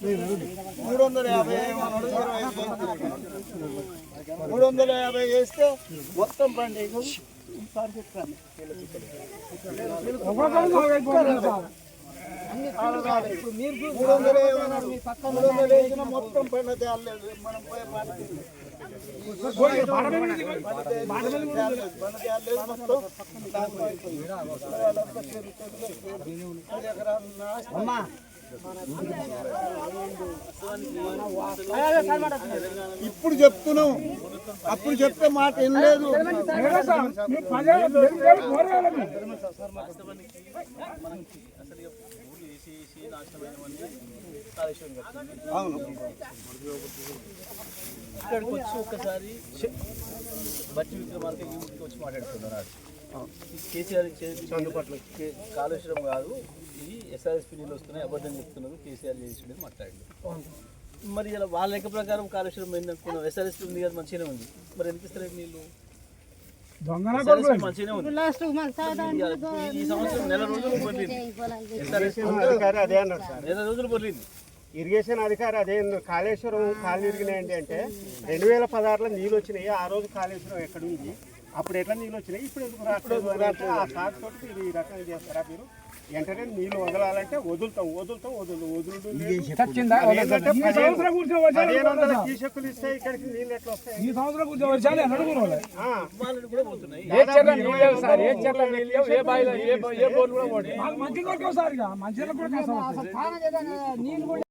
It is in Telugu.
మూడు వందల యాభై మూడు వందల యాభై వేస్తే మొత్తం పండి మూడు వందల మూడు వేసిన మొత్తం పండ తేలేదు మనం పోయే మొత్తం ఇప్పుడు చెప్తున్నాం. అప్పుడు చెప్తే మాట వినలేదు అవును. ఇక్కడికి వచ్చి ఒక్కసారి బట్టి విక్రమార్క ఈ ఊరికి వచ్చి మాట్లాడుతున్నారు కేసీఆర్ చందుపట్ల కాళేశ్వరం కాదు. ఈ ఎస్ఆర్ఎస్పీ నీళ్ళు వస్తున్నాయి అబద్ధం చెప్తున్నారు కేసీఆర్ చేసి మాట్లాడండి. మరి ఇలా వాళ్ళ లెక్క ప్రకారం కాళేశ్వరం పోయింది అనుకున్నాం. ఎస్ఆర్ఎస్పీ ఉంది కదా మంచిగానే ఉంది. మరి ఎందుకు ఇస్తారు నీళ్ళు? మంచిగానే ఉంది. ఈ- సంవత్సరం నెల రోజులు పొర్లింది ఎస్ఆర్ఎస్పీ అధికారి అదే అన్నారు సార్. నెల రోజులు పొర్లింది ఇరిగేషన్ అధికారి అదే. కాళేశ్వరం కాలు ఇరిగినాయండి అంటే రెండు వేల పదహారులో నీళ్ళు వచ్చినాయి. ఆ రోజు కాళేశ్వరం ఎక్కడ ఉంది? అప్పుడు ఎట్లా నీళ్ళు వచ్చినాయి? ఇప్పుడు ఎందుకు రావట్లేదు? ఆ సాగు తోటి మీరు ఈ రకంగా చేస్తారా మీరు? వెంటనే నీళ్ళు వదలాలంటే వదులుతాం వదులుతాం వదులు పదిహేను- పదిహేను వందల కీసెక్కులు ఇస్తే ఇక్కడికి నీళ్ళు ఎట్లా వస్తాయి? ఈ సంవత్సరం వర్షాలు మంచి మంచి